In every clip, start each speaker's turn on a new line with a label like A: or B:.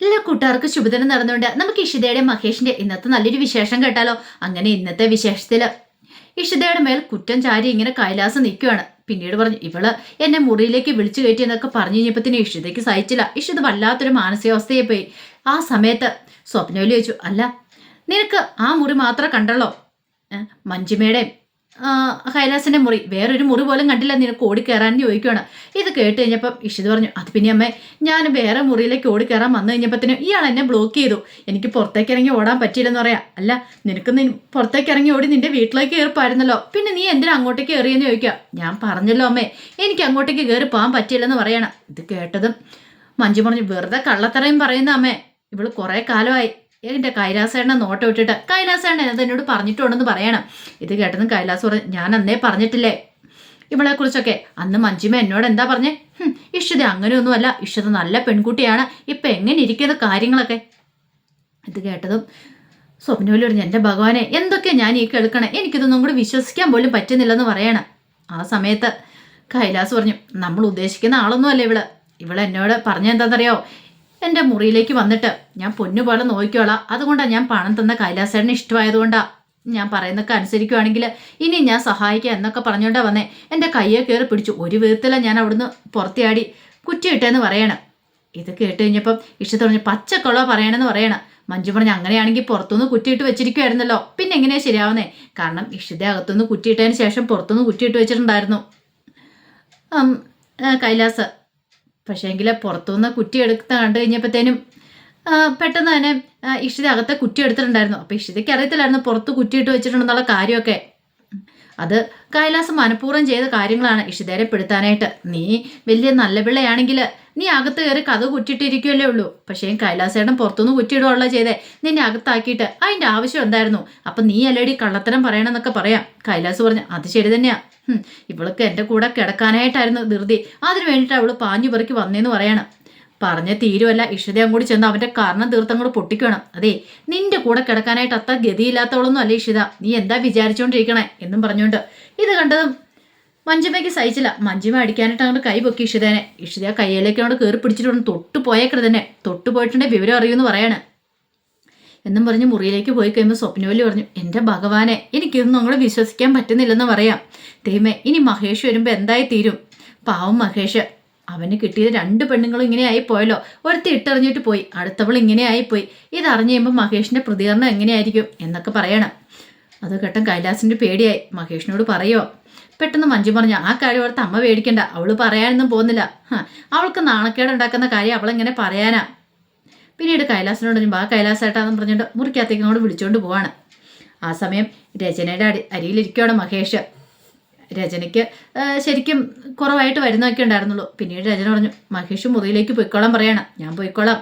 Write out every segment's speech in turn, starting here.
A: എല്ലാ കൂട്ടുകാർക്കും ശുഭദിനം നടന്നുകൊണ്ട് നമുക്ക് ഇഷിതയുടെ മഹേഷിന്റെ ഇന്നത്തെ നല്ലൊരു വിശേഷം കേട്ടാലോ? അങ്ങനെ ഇന്നത്തെ വിശേഷത്തിൽ ഇഷിതയുടെ മേൽ കുറ്റം ചാരി ഇങ്ങനെ കൈലാസം നിൽക്കുകയാണ് പിന്നീട് പറഞ്ഞു ഇവൾ എന്നെ മുറിയിലേക്ക് വിളിച്ചു കയറ്റി എന്നൊക്കെ പറഞ്ഞു കഴിഞ്ഞപ്പത്തിന് ഇഷിതയ്ക്ക് സഹിച്ചില്ല. ഇഷിത വല്ലാത്തൊരു മാനസികാവസ്ഥയെ പോയി ആ സമയത്ത് സ്വപ്നോലി ചോദിച്ചു അല്ല നിനക്ക് ആ മുറി മാത്രം കണ്ടല്ലോ? മഞ്ജിമയുടെയും കൈലാസിന്റെ മുറി. വേറൊരു മുറി പോലും കണ്ടില്ല നിനക്ക് ഓടി കയറാൻ ചോദിക്കുകയാണ്. ഇത് കേട്ട് കഴിഞ്ഞപ്പം ഇഷിത് പറഞ്ഞു അത് പിന്നെ അമ്മേ ഞാൻ വേറെ മുറിയിലേക്ക് ഓടിക്കയറാൻ വന്നു കഴിഞ്ഞപ്പത്തിനും ഇയാൾ എന്നെ ബ്ലോക്ക് ചെയ്തു. എനിക്ക് പുറത്തേക്ക് ഇറങ്ങി ഓടാൻ പറ്റിയില്ലെന്ന് പറയാം. അല്ല നിനക്ക് നി പുറത്തേക്ക് ഇറങ്ങി ഓടി നിന്റെ വീട്ടിലേക്ക് കയറിപ്പായിരുന്നല്ലോ. പിന്നെ നീ എന്തിനാ അങ്ങോട്ടേക്ക് കയറിയെന്ന് ചോദിക്കുക? ഞാൻ പറഞ്ഞല്ലോ അമ്മേ എനിക്ക് അങ്ങോട്ടേക്ക് കയറി പോകാൻ പറ്റിയില്ലെന്ന് പറയണം. ഇത് കേട്ടതും മഞ്ജു പറഞ്ഞു വെറുതെ കള്ളത്തറയും പറയുന്ന അമ്മേ ഇവൾ കുറെ കാലമായി. എന്റെ കൈലാസേണ്ണ നോട്ടം ഇട്ടിട്ട് കൈലാസേണ്ണ അത് എന്നോട് പറഞ്ഞിട്ടുണ്ടെന്ന് പറയണം. ഇത് കേട്ടതും കൈലാസ് പറഞ്ഞു ഞാൻ അന്നേ പറഞ്ഞിട്ടില്ലേ? ഇവളെക്കുറിച്ചൊക്കെ അന്ന് മഞ്ജിമ എന്നോട് എന്താ പറഞ്ഞേ? ഇഷിത അങ്ങനെയൊന്നുമല്ല ഇഷിത നല്ല പെൺകുട്ടിയാണ് ഇപ്പം എങ്ങനെ ഇരിക്കുന്ന കാര്യങ്ങളൊക്കെ? ഇത് കേട്ടതും സ്വപ്നവിൽ പറഞ്ഞു എന്റെ ഭഗവാനെ എന്തൊക്കെ ഞാൻ ഈ കേൾക്കണേ? എനിക്കിതൊന്നും കൂടി വിശ്വസിക്കാൻ പോലും പറ്റുന്നില്ലെന്ന് പറയണം. ആ സമയത്ത് കൈലാസ് പറഞ്ഞു നമ്മൾ ഉദ്ദേശിക്കുന്ന ആളൊന്നുമല്ല ഇവൾ. ഇവളെന്നോട് പറഞ്ഞെന്താണെന്നറിയോ എന്റെ മുറിയിലേക്ക് വന്നിട്ട് ഞാൻ പൊന്നു പോലെ നോക്കിക്കോളാം. അതുകൊണ്ടാണ് ഞാൻ പണം തന്ന കൈലാസേട്ടന് ഇഷ്ടമായതുകൊണ്ടാണ് ഞാൻ പറയുന്നൊക്കെ അനുസരിക്കുവാണെങ്കിൽ ഇനി ഞാൻ സഹായിക്കാം എന്നൊക്കെ പറഞ്ഞുകൊണ്ടാ വന്നേ. എന്റെ കയ്യെ കയറി പിടിച്ചു ഒരു വിധത്തിലാണ് ഞാൻ അവിടുന്ന് പുറത്തിയാടി കുറ്റിയിട്ടെന്ന് പറയണം. ഇത് കേട്ട് കഴിഞ്ഞപ്പം ഇഷ്ടത്ത് പറഞ്ഞു പച്ചക്കൊള്ള പറയണമെന്ന് പറയണം. മഞ്ജു പറഞ്ഞു അങ്ങനെയാണെങ്കിൽ പുറത്തുനിന്ന് കുറ്റിയിട്ട് വെച്ചിരിക്കുമായിരുന്നല്ലോ പിന്നെ എങ്ങനെയാ ശരിയാവുന്നേ? കാരണം ഇഷിത അകത്തുനിന്ന് കുറ്റിയിട്ടതിന് ശേഷം പുറത്തുനിന്ന് കുറ്റിയിട്ട് വെച്ചിട്ടുണ്ടായിരുന്നു. കൈലാസ് പക്ഷേങ്കിൽ പുറത്തുനിന്ന് കുറ്റി എടുത്ത് കണ്ടു കഴിഞ്ഞപ്പോഴത്തേനും പെട്ടെന്ന് തന്നെ ഇഷിത അകത്തെ കുറ്റി എടുത്തിട്ടുണ്ടായിരുന്നു. അപ്പോൾ ഇഷിതയ്ക്ക് അറിയത്തില്ലായിരുന്നു പുറത്ത് കുറ്റിയിട്ട് വെച്ചിട്ടുണ്ടെന്നുള്ള കാര്യമൊക്കെ. അത് കൈലാസം മനഃപൂർവം ചെയ്ത കാര്യങ്ങളാണ് ഇഷിതേരെ പെടുത്താനായിട്ട്. നീ വലിയ നല്ല പിള്ളയാണെങ്കിൽ നീ അകത്ത് കയറി കഥ കുറ്റിട്ടിരിക്കുമല്ലേ ഉള്ളൂ. പക്ഷേ കൈലാസേട്ടൻ പുറത്തുനിന്ന് കുറ്റിയിടുകയുള്ള ചെയ്തേ. നിന്നെ അകത്താക്കിയിട്ട് അതിന്റെ ആവശ്യം എന്തായിരുന്നു? അപ്പം നീ അല്ലേടി കള്ളത്തരം പറയണമെന്നൊക്കെ പറയാം. കൈലാസ് പറഞ്ഞു അത് ശരി തന്നെയാ. ഹും, ഇവൾക്ക് എന്റെ കൂടെ കിടക്കാനായിട്ടായിരുന്നു ധൃതി. അതിനു വേണ്ടിയിട്ട് അവൾ പാഞ്ഞു പെറുക്കി വന്നേന്ന് പറയണം. പറഞ്ഞ തീരുമല്ല ഇഷിതയും അങ്ങോട്ട് ചെന്ന് അവന്റെ കാരണം തീർത്ഥം പൊട്ടിക്കണം. അതെ നിന്റെ കൂടെ കിടക്കാനായിട്ട് അത്ര ഗതിയില്ലാത്തവളൊന്നും അല്ല ഇഷിത. നീ എന്താ വിചാരിച്ചുകൊണ്ടിരിക്കണേ എന്നും പറഞ്ഞുകൊണ്ട്. ഇത് കണ്ടതും മഞ്ജുമയ്ക്ക് സഹിച്ചില്ല. മഞ്ജുമ അടിക്കാനായിട്ട് അങ്ങോട്ട് കൈ പൊക്കി ഇഷിതേനെ. ഇഷിത കയ്യിലേക്ക് അങ്ങോട്ട് കയറി പിടിച്ചിട്ടുണ്ട് തൊട്ട് പോയേക്കരുത് തന്നെ. തൊട്ട് പോയിട്ടുണ്ടെങ്കിൽ വിവരം അറിയുമെന്ന് പറയാണ്. എന്നും പറഞ്ഞ് മുറിയിലേക്ക് പോയി കഴിയുമ്പോൾ സ്വപ്നവലി പറഞ്ഞു എന്റെ ഭഗവാനെ എനിക്കിതൊന്നും അങ്ങോട്ട് വിശ്വസിക്കാൻ പറ്റുന്നില്ലെന്ന് പറയാം. ദൈവമേ ഇനി മഹേഷ് വരുമ്പോൾ എന്തായി തീരും? പാവം മഹേഷ് അവന് കിട്ടിയത് രണ്ട് പെണ്ണുങ്ങളും ഇങ്ങനെ ആയിപ്പോയല്ലോ. ഒരുത്തി ഇട്ടറിഞ്ഞിട്ട് പോയി അടുത്തവൾ ഇങ്ങനെ ആയിപ്പോയി. ഇതറിഞ്ഞു കഴിയുമ്പോൾ മഹേഷിന്റെ പ്രതികരണം എങ്ങനെയായിരിക്കും? എന്നൊക്കെ പറയണം. അത് കേട്ടൻ കൈലാസിന്റെ പേടിയായി. മഹേഷിനോട് പറയുമോ പെട്ടെന്ന് മഞ്ജു പറഞ്ഞു ആ കാര്യം ഓർത്ത് അമ്മ പേടിക്കണ്ട. അവൾ പറയാനൊന്നും പോകുന്നില്ല. അവൾക്ക് നാണക്കേട് ഉണ്ടാക്കുന്ന കാര്യം അവളെങ്ങനെ പറയാനാ? പിന്നീട് കൈലാസിനോട് ഞാൻ ആ കൈലാസേട്ടാന്ന് പറഞ്ഞുകൊണ്ട് മുറിക്കകത്തേക്ക് അങ്ങോട്ട് വിളിച്ചുകൊണ്ട് പോവാണ്. ആ സമയം രചനയുടെ അടി അരിയിലിരിക്കുകയാണ് മഹേഷ്. രചനയ്ക്ക് ശരിക്കും കുറവായിട്ട് വരുന്നതൊക്കെ ഉണ്ടായിരുന്നുള്ളൂ. പിന്നീട് രചന പറഞ്ഞു മഹേഷ് മുറിയിലേക്ക് പോയിക്കോളാം പറയണം. ഞാൻ പോയിക്കോളാം.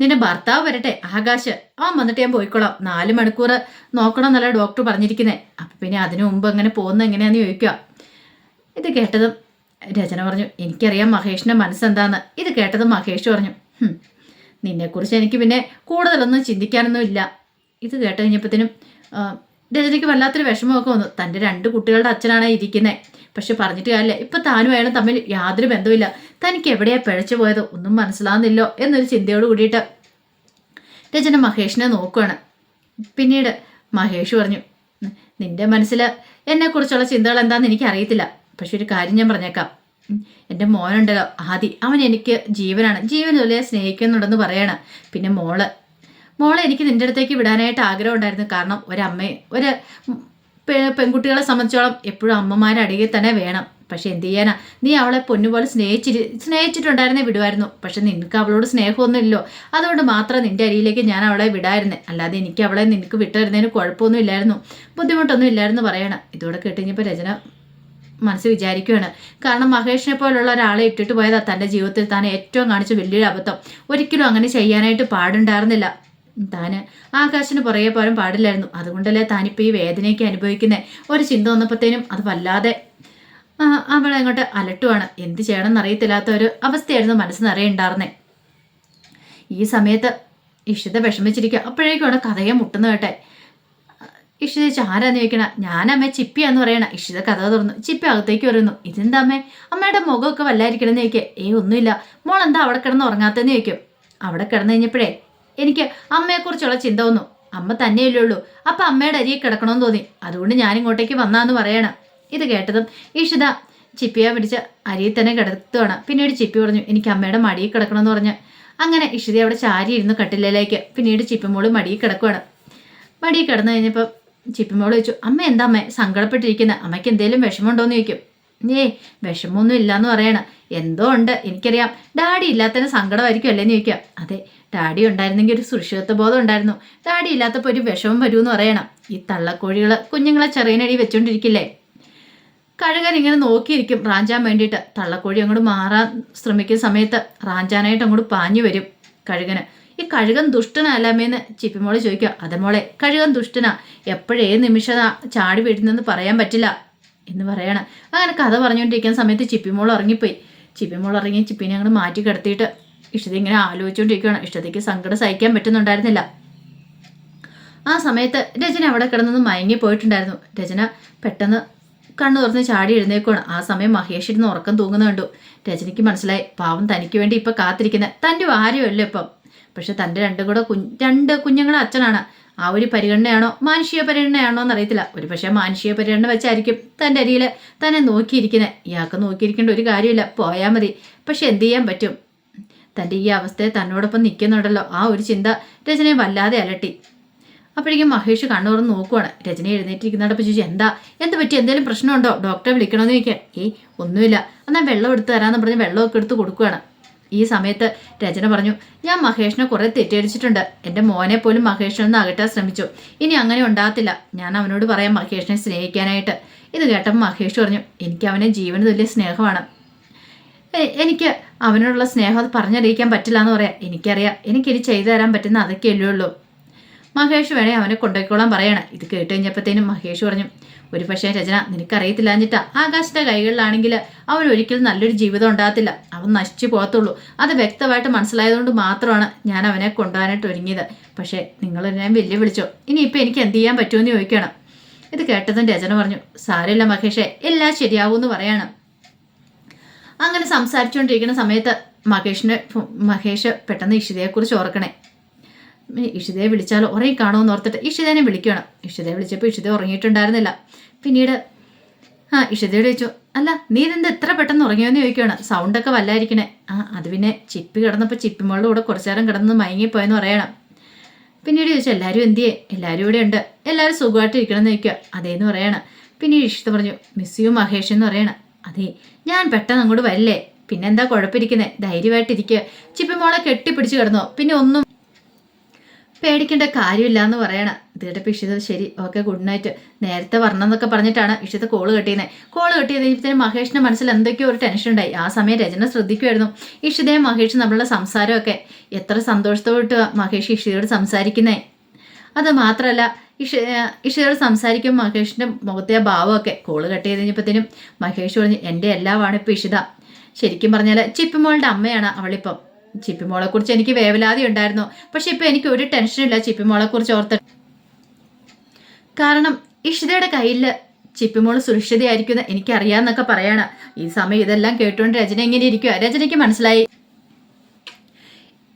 A: നിന്റെ ഭർത്താവ് വരട്ടെ ആകാശ്. അവൻ വന്നിട്ട് ഞാൻ പോയിക്കോളാം. നാല് മണിക്കൂർ നോക്കണം എന്നല്ല ഡോക്ടർ പറഞ്ഞിരിക്കുന്നത് അപ്പം പിന്നെ അതിനു മുമ്പ് അങ്ങനെ പോകുന്നത് എങ്ങനെയാണെന്ന് ചോദിക്കുക ഇത് കേട്ടതും രചന പറഞ്ഞു എനിക്കറിയാം മഹേഷിന്റെ മനസ്സെന്താന്ന്. ഇത് കേട്ടതും മഹേഷ് പറഞ്ഞു "ഹും, നിന്നെക്കുറിച്ച് എനിക്ക് പിന്നെ കൂടുതലൊന്നും ചിന്തിക്കാനൊന്നും ഇല്ല. ഇത് കേട്ട് കഴിഞ്ഞപ്പോഴത്തേനും രജനിക്ക് വല്ലാത്തൊരു വിഷമമൊക്കെ വന്നു. തന്റെ രണ്ട് കുട്ടികളുടെ അച്ഛനാണ് ഇരിക്കുന്നത് പക്ഷെ പറഞ്ഞിട്ട് കാര്യമില്ല. ഇപ്പം താനും അയാളും തമ്മിൽ യാതൊരു ബന്ധവുമില്ല. തനിക്ക് എവിടെയാ പിഴച്ചു പോയത് ഒന്നും മനസ്സിലാകുന്നില്ലോ എന്നൊരു ചിന്തയോട് കൂടിയിട്ട് രചന മഹേഷിനെ നോക്കുകയാണ് പിന്നീട് മഹേഷ് പറഞ്ഞു നിന്റെ മനസ്സിൽ എന്നെക്കുറിച്ചുള്ള ചിന്തകൾ എന്താണെന്ന് എനിക്കറിയത്തില്ല. പക്ഷെ ഒരു കാര്യം ഞാൻ പറഞ്ഞേക്കാം. എന്റെ മോനുണ്ടല്ലോ ആദി. അവൻ എനിക്ക് ജീവനാണ്. ജീവൻ പോലെ സ്നേഹിക്കുന്നുണ്ടെന്ന് പറയണം. പിന്നെ മോൾ. മോളെ എനിക്ക് നിന്റെ അടുത്തേക്ക് വിടാനായിട്ട് ആഗ്രഹം ഉണ്ടായിരുന്നു. കാരണം ഒരമ്മയെ ഒരു പെൺകുട്ടികളെ സംബന്ധിച്ചോളം എപ്പോഴും അമ്മമാരുടെ അടിയിൽ തന്നെ വേണം. പക്ഷെ എന്ത് ചെയ്യാനാ? നീ അവളെ പൊന്നുപോലെ സ്നേഹിച്ചിരി സ്നേഹിച്ചിട്ടുണ്ടായിരുന്നേ വിടുമായിരുന്നു പക്ഷെ നിനക്ക് അവളോട് സ്നേഹമൊന്നുമില്ലോ അതുകൊണ്ട് മാത്രം നിന്റെ അരിയിലേക്ക് ഞാൻ അവളെ വിടായിരുന്നേ. അല്ലാതെ എനിക്ക് അവളെ നിനക്ക് വിട്ടിരുന്നതിന് കുഴപ്പമൊന്നും ഇല്ലായിരുന്നു. ബുദ്ധിമുട്ടൊന്നും ഇല്ലായിരുന്നു പറയണം. ഇതോടെ കേട്ടുകഴിഞ്ഞപ്പോൾ രചന മനസ്സ് വിചാരിക്കുകയാണ്. കാരണം മഹേഷിനെ പോലുള്ള ഒരാളെ ഇട്ടിട്ട് പോയതാ തന്റെ ജീവിതത്തിൽ താൻ ഏറ്റവും കാണിച്ച വലിയൊരു അബദ്ധം. ഒരിക്കലും അങ്ങനെ ചെയ്യാനായിട്ട് പാടുണ്ടായിരുന്നില്ല. താന് ആകാശിന് പുറകെ പോലും പാടില്ലായിരുന്നു. അതുകൊണ്ടല്ലേ താനിപ്പോൾ ഈ വേദനയൊക്കെ അനുഭവിക്കുന്നത് ഒരു ചിന്ത വന്നപ്പോഴത്തേനും അത് വല്ലാതെ അവളെ അങ്ങോട്ട് അലട്ടുവാണ്. എന്ത് ചെയ്യണമെന്ന് എന്നറിയത്തില്ലാത്ത ഒരു അവസ്ഥയായിരുന്നു മനസ്സ് നിറയെ ഉണ്ടായിരുന്നേ. ഈ സമയത്ത് ഇഷിത വിഷമിച്ചിരിക്കുക. അപ്പോഴേക്കുമാണ് കഥയെ മുട്ടുന്നു കേട്ടെ. ഇഷിത ആരാന്ന് ചോദിക്കണ? ഞാനമ്മ ചിപ്പിയാന്ന് പറയണ. ഇഷിത കഥ തുറന്നു. ചിപ്പി അകത്തേക്ക് വരുന്നു ഇതെന്താ അമ്മേ അമ്മയുടെ മുഖമൊക്കെ വല്ലായിരിക്കണമെന്ന് ചോദിക്കുക ഏ ഒന്നുമില്ല. മോൾ എന്താ അവിടെ കിടന്ന് ഉറങ്ങാത്തെന്ന് ചോദിക്കും. അവിടെ കിടന്നു കഴിഞ്ഞപ്പോഴേ എനിക്ക് അമ്മയെക്കുറിച്ചുള്ള ചിന്ത വന്നു. അമ്മ തന്നെയല്ലേ ഉള്ളൂ. അപ്പം അമ്മയുടെ അരിയെ കിടക്കണമെന്ന് തോന്നി. അതുകൊണ്ട് ഞാൻ ഇങ്ങോട്ടേക്ക് വന്നാന്ന് പറയണം. ഇത് കേട്ടതും ഇഷിത ചിപ്പിയെ പിടിച്ച അരിയിൽ തന്നെ കിടത്തുവാണ്. പിന്നീട് ചിപ്പി പറഞ്ഞു എനിക്ക് അമ്മയുടെ മടിയിൽ കിടക്കണമെന്ന് പറഞ്ഞ്. അങ്ങനെ ഇഷിത അവിടെ ചാരി ഇരുന്ന് കട്ടിലേക്ക് പിന്നീട് ചിപ്പിമോൾ മടിയിൽ കിടക്കുവാണ്. മടിയിൽ കിടന്നു കഴിഞ്ഞപ്പോൾ ചിപ്പിമോൾ ചോദിച്ചു അമ്മ എന്താ അമ്മ? സങ്കടപ്പെട്ടിരിക്കുന്നത് അമ്മയ്ക്ക് എന്തെങ്കിലും വിഷമമുണ്ടോയെന്ന് ചോദിക്കും. ഏ വിഷമമൊന്നും ഇല്ലാന്ന് പറയണം. എന്തോ ഉണ്ട് എനിക്കറിയാം. ഡാഡി ഇല്ലാത്തതിന് സങ്കടമായിരിക്കും അല്ലേന്ന് ചോദിക്കാം അതെ ഡാഡി ഉണ്ടായിരുന്നെങ്കിൽ ഒരു സുരക്ഷിതത്വ ബോധം ഉണ്ടായിരുന്നു. ഡാഡി ഇല്ലാത്തപ്പോൾ ഒരു വിഷമം വരുമെന്ന് പറയണം. ഈ തള്ളക്കോഴികൾ കുഞ്ഞുങ്ങളെ ചെറിയനടി വെച്ചുകൊണ്ടിരിക്കില്ലേ കഴുകൻ ഇങ്ങനെ നോക്കിയിരിക്കും റാഞ്ചാൻ വേണ്ടിയിട്ട്. തള്ളക്കോഴി അങ്ങോട്ട് മാറാൻ ശ്രമിക്കുന്ന സമയത്ത് റാഞ്ചാനായിട്ട് അങ്ങോട്ട് പാഞ്ഞു വരും കഴുകന്. ഈ കഴുകൻ ദുഷ്ടനല്ലാമേന്ന് ചിപ്പിമോളെ ചോദിക്കുക. അതെ മോളെ കഴുകൻ ദുഷ്ടനാ. എപ്പോഴേ നിമിഷം ചാടി വീഴുന്നെന്ന് പറയാൻ പറ്റില്ല. എന്ന് പറയണം. അങ്ങനെ കഥ പറഞ്ഞുകൊണ്ടിരിക്കുന്ന സമയത്ത് ചിപ്പിമോൾ ഇറങ്ങിപ്പോയി ചിപ്പിമോൾ ഇറങ്ങി ചിപ്പിനെ അങ്ങോട്ട് മാറ്റി കിടത്തിയിട്ട് ഇഷ്ടത ഇങ്ങനെ ആലോചിച്ചുകൊണ്ടിരിക്കുകയാണ് ഇഷ്ടതയ്ക്ക് സങ്കടം സഹിക്കാൻ പറ്റുന്നുണ്ടായിരുന്നില്ല. ആ സമയത്ത് രചന അവിടെ കിടന്നൊന്ന് മയങ്ങി പോയിട്ടുണ്ടായിരുന്നു. രചന പെട്ടെന്ന് കണ്ണു തുറന്ന് ചാടി എഴുന്നേക്കുവാണ്. ആ സമയം മഹേഷ് ഇരുന്ന് ഉറക്കം തൂങ്ങുന്ന കണ്ടു. രജനിക്ക് മനസ്സിലായി പാവം തനിക്ക് വേണ്ടി ഇപ്പം കാത്തിരിക്കുന്ന. തന്റെ ആരുമല്ലോ ഇപ്പം? പക്ഷെ തന്റെ രണ്ടും കൂടെ കുഞ്ഞ് രണ്ട് കുഞ്ഞുങ്ങളുടെ അച്ഛനാണ്. ആ ഒരു പരിഗണനയാണോ മാനുഷിക പരിഗണനയാണോ എന്നറിയത്തില്ല ഒരു പക്ഷേ മാനുഷിക പരിഗണന വെച്ചായിരിക്കും തന്റെ അരിയിൽ തന്നെ നോക്കിയിരിക്കുന്നത്. ഇയാൾക്ക് നോക്കിയിരിക്കേണ്ട ഒരു കാര്യമില്ല. പോയാൽ മതി. പക്ഷെ എന്ത് ചെയ്യാൻ പറ്റും? തന്റെ ഈ അവസ്ഥയെ തന്നോടൊപ്പം നിൽക്കുന്നുണ്ടല്ലോ. ആ ഒരു ചിന്ത രചനയെ വല്ലാതെ അലട്ടി. അപ്പോഴേക്കും മഹേഷ് കണ്ണൂർ നോക്കുവാണ്. രചന എഴുന്നേറ്റിരിക്കുന്നിടപ്പോൾ ചോദിച്ചു എന്താ? എന്ത് പറ്റി? എന്തെങ്കിലും പ്രശ്നമുണ്ടോ? ഡോക്ടറെ വിളിക്കണമെന്ന് ചോദിക്കാൻ ഏയ് ഒന്നുമില്ല. എന്നാൽ വെള്ളം എടുത്ത് തരാമെന്ന് പറഞ്ഞ് വെള്ളമൊക്കെ എടുത്ത് കൊടുക്കുകയാണ്. ഈ സമയത്ത് രചന പറഞ്ഞു ഞാൻ മഹേഷിനെ കുറേ തെറ്റിദ്ധരിച്ചിട്ടുണ്ട്. എന്റെ മോനെ പോലും മഹേഷിൽ നിന്ന് അകറ്റാൻ ശ്രമിച്ചു. ഇനി അങ്ങനെ ഉണ്ടാകത്തില്ല. ഞാൻ അവനോട് പറയാം മഹേഷിനെ സ്നേഹിക്കാനായിട്ട്. ഇത് കേട്ടപ്പോൾ മഹേഷ് പറഞ്ഞു എനിക്ക് അവനെ ജീവന് തുല്യ സ്നേഹമാണ്. എനിക്ക് അവനോടുള്ള സ്നേഹം അത് പറഞ്ഞറിയിക്കാൻ പറ്റില്ല എന്ന് പറയാം. എനിക്കറിയാം. എനിക്കിനി ചെയ്തു തരാൻ പറ്റുന്ന അതൊക്കെയല്ലേ ഉള്ളൂ. മഹേഷ് വേണേ അവനെ കൊണ്ടുപോയിക്കോളാൻ പറയണം. ഇത് കേട്ട് കഴിഞ്ഞപ്പോഴത്തേനും മഹേഷ് പറഞ്ഞു ഒരു പക്ഷേ രചന നിനക്കറിയത്തില്ല എന്നിട്ടാ ആകാശിന്റെ കൈകളിലാണെങ്കിൽ അവൻ ഒരിക്കലും നല്ലൊരു ജീവിതം ഉണ്ടാകത്തില്ല. അവൻ നശിച്ചു പോകത്തുള്ളൂ. അത് വ്യക്തമായിട്ട് മനസ്സിലായതുകൊണ്ട് മാത്രമാണ് ഞാൻ അവനെ കൊണ്ടുപോകാനായിട്ട് ഒരുങ്ങിയത്. പക്ഷേ നിങ്ങൾ ഞാൻ വെല്ലുവിളിച്ചോ. ഇനിയിപ്പോൾ എനിക്ക് എന്ത് ചെയ്യാൻ പറ്റുമെന്ന് ചോദിക്കണം. ഇത് കേട്ടതും രചന പറഞ്ഞു സാരമില്ല മഹേഷേ എല്ലാം ശരിയാവൂന്ന് പറയണം. അങ്ങനെ സംസാരിച്ചുകൊണ്ടിരിക്കുന്ന സമയത്ത് മഹേഷിന് മഹേഷ് പെട്ടെന്ന് ഇഷിതയെക്കുറിച്ച് ഓർക്കണേ. ഇഷിതയെ വിളിച്ചാൽ ഉറങ്ങി കാണുമെന്ന് ഓർത്തിട്ട് ഇഷിതേനെ വിളിക്കണം ഇഷിതയെ വിളിച്ചപ്പോൾ ഇഷിത ഉറങ്ങിയിട്ടുണ്ടായിരുന്നില്ല. പിന്നീട് ആ ഇഷിതയോട് ചോദിച്ചു അല്ല നീ ഇതെന്താ എത്ര പെട്ടെന്ന് ഉറങ്ങിയോന്ന് ചോദിക്കുകയാണ്. സൗണ്ടൊക്കെ വല്ലായിരിക്കണേ. ആ അത് പിന്നെ ചിപ്പി കിടന്നപ്പോൾ ചിപ്പിമോളുടെ കൂടെ കുറച്ചു നേരം കിടന്ന് മയങ്ങിപ്പോയെന്ന് പറയണം. പിന്നീട് ചോദിച്ചു എല്ലാവരും എന്തിയേ? എല്ലാവരും ഇവിടെ ഉണ്ട്. എല്ലാവരും സുഖമായിട്ട് ഇരിക്കണം എന്ന് ചോദിക്കുക. അതേന്ന് പറയണം. പിന്നീട് ഇഷിത പറഞ്ഞു മിസ് യു മഹേഷ് എന്ന് പറയണം. അതെ ഞാൻ പെട്ടെന്ന് അങ്ങോട്ട് വരില്ലേ? പിന്നെന്താ കുഴപ്പമിരിക്കുന്നത് ധൈര്യമായിട്ടിരിക്കുക ചിപ്പിമോളെ കെട്ടിപ്പിടിച്ച് കിടന്നോ. പിന്നെ ഒന്നും പേടിക്കേണ്ട കാര്യമില്ല എന്ന് പറയണം. ഇത് ഇഷിത ശരി ഓക്കെ ഗുഡ് നൈറ്റ് നേരത്തെ വരണം എന്നൊക്കെ പറഞ്ഞിട്ടാണ് ഇഷിത കോൾ കെട്ടിയത് കോൾ കെട്ടിയത് ഇപ്പം മഹേഷിന്റെ മനസ്സിൽ എന്തൊക്കെയോ ഒരു ടെൻഷൻ ഉണ്ടായി. ആ സമയം രചന ശ്രദ്ധിക്കുമായിരുന്നു. ഇഷിതയും മഹേഷും തമ്മിലുള്ള സംസാരമൊക്കെ എത്ര സന്തോഷത്തോട്ട് മഹേഷ് ഇഷിതയോട് സംസാരിക്കുന്നേ. അത് മാത്രമല്ല ഇഷ ഇഷയോട് സംസാരിക്കും മഹേഷിന്റെ മുഖത്തെ ആ ഭാവമൊക്കെ. കോൾ കട്ട് ചെയ്ത് കഴിഞ്ഞപ്പോഴത്തേനും മഹേഷ് പറഞ്ഞു എന്റെ എല്ലാമാണ് ഇപ്പോൾ ഇഷിത. ശരിക്കും പറഞ്ഞാൽ ചിപ്പിമോളുടെ അമ്മയാണ് അവളിപ്പം. ചിപ്പിമോളെ കുറിച്ച് എനിക്ക് വേവലാതി ഉണ്ടായിരുന്നു. പക്ഷെ ഇപ്പം എനിക്ക് ഒരു ടെൻഷനില്ല ചിപ്പിമോളെ കുറിച്ച് ഓർത്ത്. കാരണം ഇഷിതയുടെ കയ്യിൽ ചിപ്പിമോൾ സുരക്ഷിതയായിരിക്കും എനിക്കറിയാമെന്നൊക്കെ പറയാണ്. ഈ സമയം ഇതെല്ലാം കേട്ടുകൊണ്ട് രചന എങ്ങനെ ഇരിക്കുക രചനയ്ക്ക് മനസ്സിലായി.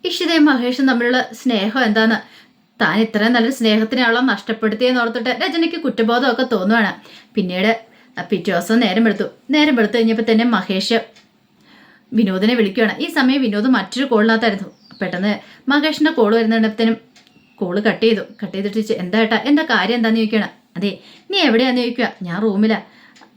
A: ഇഷിതയും മഹേഷും തമ്മിലുള്ള സ്നേഹം എന്താന്ന്? താൻ ഇത്രയും നല്ലൊരു സ്നേഹത്തിനാളോ നഷ്ടപ്പെടുത്തിയെന്ന് ഓർത്തിട്ട് രചനയ്ക്ക് കുറ്റബോധമൊക്കെ തോന്നുവാണ്. പിന്നീട് പിറ്റേ ദിവസം നേരം എടുത്തു നേരം എടുത്തു കഴിഞ്ഞപ്പോൾ തന്നെ മഹേഷ് വിനോദിനെ വിളിക്കുകയാണ്. ഈ സമയം വിനോദ് മറ്റൊരു കോളിനകത്തായിരുന്നു പെട്ടെന്ന് മഹേഷിന്റെ കോൾ വരുന്നിടത്തേനും കോൾ കട്ട് ചെയ്തു. കട്ട് ചെയ്തിട്ട് എന്താ ഏട്ടാ? എന്താ കാര്യം? എന്താന്ന് ചോദിക്കുകയാണ്. അതെ നീ എവിടെയാന്ന് ചോദിക്കുക. ഞാൻ റൂമിലാ.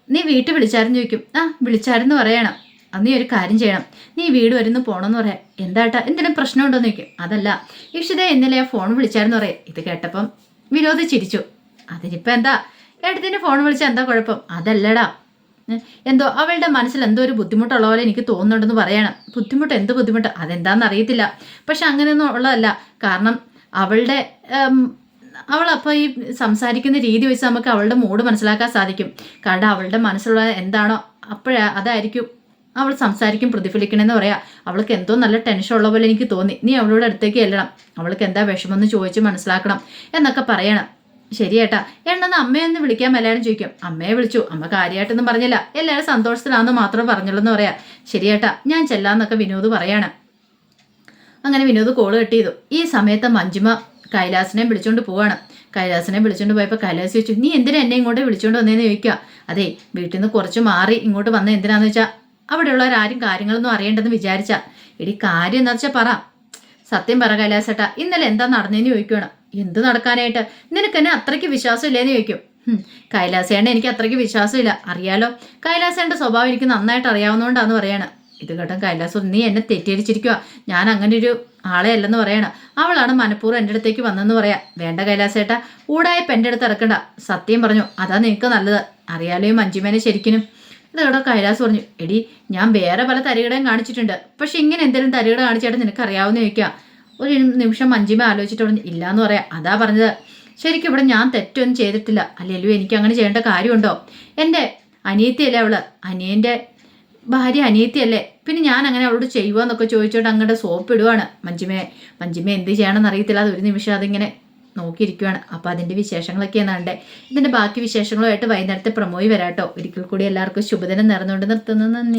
A: നീ വീട്ടിൽ വിളിച്ചായിരുന്നു ചോദിക്കും. ആ വിളിച്ചായിരുന്നു പറയണം. അന്ന് ഒരു കാര്യം ചെയ്യണം. നീ വീട് വരുന്നു പോണമെന്ന് പറയാം. എന്താട്ടാ എന്തെങ്കിലും പ്രശ്നമുണ്ടോന്ന് ചോദിക്കും. അതല്ല. ഇഷിത ഇന്നലെ ഫോൺ വിളിച്ചായിരുന്നു പറയാം. ഇത് കേട്ടപ്പം വിനോദ് ചിരിച്ചു. അതിനിപ്പോൾ എന്താ? ഏട്ടത്തിന്റെ ഫോൺ വിളിച്ചാൽ എന്താ കുഴപ്പം? അതല്ലടാ. എന്തോ അവളുടെ മനസ്സിൽ എന്തോ ഒരു ബുദ്ധിമുട്ടുള്ള പോലെ എനിക്ക് തോന്നുന്നുണ്ടെന്ന് പറയണം. ബുദ്ധിമുട്ട് എന്ത് ബുദ്ധിമുട്ട്? അതെന്താണെന്ന് അറിയത്തില്ല. പക്ഷെ അങ്ങനെയൊന്നും ഉള്ളതല്ല. കാരണം അവളുടെ അവൾ അപ്പോൾ ഈ സംസാരിക്കുന്ന രീതി വെച്ച് നമുക്ക് അവളുടെ മൂഡ് മനസ്സിലാക്കാൻ സാധിക്കും. കാരണം അവളുടെ മനസ്സിലുള്ള എന്താണോ അപ്പോഴാ അതായിരിക്കും അവൾ സംസാരിക്കും പ്രതിഫലിക്കണമെന്ന് പറയാം. അവൾക്ക് എന്തോ നല്ല ടെൻഷൻ ഉള്ള പോലെ എനിക്ക് തോന്നി. നീ അവളോട് അടുത്തേക്ക് ചെല്ലണം. അവൾക്ക് എന്താ വിഷമമെന്ന് ചോദിച്ച് മനസ്സിലാക്കണം എന്നൊക്കെ പറയണം. ശരിയേട്ടാ എണ്ണെന്ന് അമ്മയൊന്ന് വിളിക്കാൻ എല്ലാവരും ചോദിക്കും. അമ്മയെ വിളിച്ചു അമ്മ കാര്യമായിട്ടൊന്നും പറഞ്ഞില്ല. എല്ലാവരും സന്തോഷത്തിലാണെന്ന് മാത്രം പറഞ്ഞുള്ളൂ എന്ന് പറയാം. ശരിയേട്ടാ ഞാൻ ചെല്ലാന്നൊക്കെ വിനോദ് പറയാണ്. അങ്ങനെ വിനോദ് കോൾ കട്ട് ചെയ്തു. ഈ സമയത്ത് മഞ്ജിമ കൈലാസിനെ വിളിച്ചുകൊണ്ട് പോവാണ്. കൈലാസിനെ വിളിച്ചുകൊണ്ട് പോയപ്പോൾ കൈലാസ് ചോദിച്ചു നീ എന്തിനാ എന്നെ ഇങ്ങോട്ട് വിളിച്ചുകൊണ്ട് വന്നേന്ന് ചോദിക്കുക അതെ വീട്ടിൽ നിന്ന് കുറച്ച് മാറി ഇങ്ങോട്ട് വന്ന എന്തിനാന്ന് വെച്ചാൽ അവിടെയുള്ളവരാരും കാര്യങ്ങളൊന്നും അറിയേണ്ടെന്ന് വിചാരിച്ച. എടി കാര്യം എന്താ വെച്ചാൽ പറ. സത്യം പറ കൈലാസേട്ടാ ഇന്നലെ എന്താ നടന്നേന്ന് ചോദിക്കണം എന്ത് നടക്കാനായിട്ട്? നിനക്ക് എന്നെ അത്രയ്ക്ക് വിശ്വാസമില്ലേന്ന് ചോദിക്കും. കൈലാസേണ്ട എനിക്ക് അത്രയ്ക്ക് വിശ്വാസമില്ല. അറിയാലോ? കൈലാസേണ്ട സ്വഭാവം എനിക്ക് നന്നായിട്ട് അറിയാവുന്നതുകൊണ്ടാന്ന് പറയണ. ഇത് കേട്ടോ കൈലാസം നീ എന്നെ തെറ്റിദ്ധരിച്ചിരിക്കുക ഞാൻ അങ്ങനെ ഒരു ആളെ അല്ലെന്ന് പറയണ. അവളാണ് മനഃപൂർവം എന്റെ അടുത്തേക്ക് വന്നെന്ന് പറയാം. വേണ്ട കൈലാസേട്ട ഊടായപ്പോൾ എന്റെ അടുത്ത് ഇറക്കണ്ട. സത്യം പറഞ്ഞു അതാ നിനക്ക് നല്ലത്. അറിയാലോ ഈ മഞ്ജുമേനെ ശരിക്കും കേട്ടോ കൈലാസ് പറഞ്ഞു എടി ഞാൻ വേറെ പല തരികടയും കാണിച്ചിട്ടുണ്ട്. പക്ഷെ ഇങ്ങനെ എന്തെങ്കിലും തരികട കാണിച്ചായിട്ട് നിനക്ക് അറിയാവുന്ന ചോദിക്കുക ഒരു നിമിഷം മഞ്ജിമ ആലോചിച്ചിട്ട് പറഞ്ഞു എന്ന് പറയാം. അതാ പറഞ്ഞത്. ശരിക്കും ഇവിടെ ഞാൻ തെറ്റൊന്നും ചെയ്തിട്ടില്ല. അല്ലെങ്കിലും എനിക്ക് അങ്ങനെ ചെയ്യേണ്ട കാര്യമുണ്ടോ? എന്റെ അനിയത്തിയല്ലേ അവൾ? അനിയന്റെ ഭാര്യ അനിയത്തിയല്ലേ? പിന്നെ ഞാൻ അങ്ങനെ അവളോട് ചെയ്യുവാന്നൊക്കെ ചോദിച്ചോണ്ട് അങ്ങോട്ട് സോപ്പ് ഇടുവാണ് മഞ്ജിമയെ മഞ്ജിമ എന്ത് ചെയ്യണമെന്ന് അറിയത്തില്ല. അത് ഒരു നിമിഷം അതിങ്ങനെ നോക്കിയിരിക്കുവാണ്. അപ്പോൾ അതിന്റെ വിശേഷങ്ങളൊക്കെയാണ് കണ്ടേ? ഇതിന്റെ ബാക്കി വിശേഷങ്ങളുമായിട്ട് വൈകുന്നേരത്തെ പ്രമോയി വരാട്ടോ. ഒരിക്കൽ കൂടി എല്ലാവർക്കും ശുഭദിനം നിറഞ്ഞുകൊണ്ട് നിർത്തുന്നു. നന്ദി.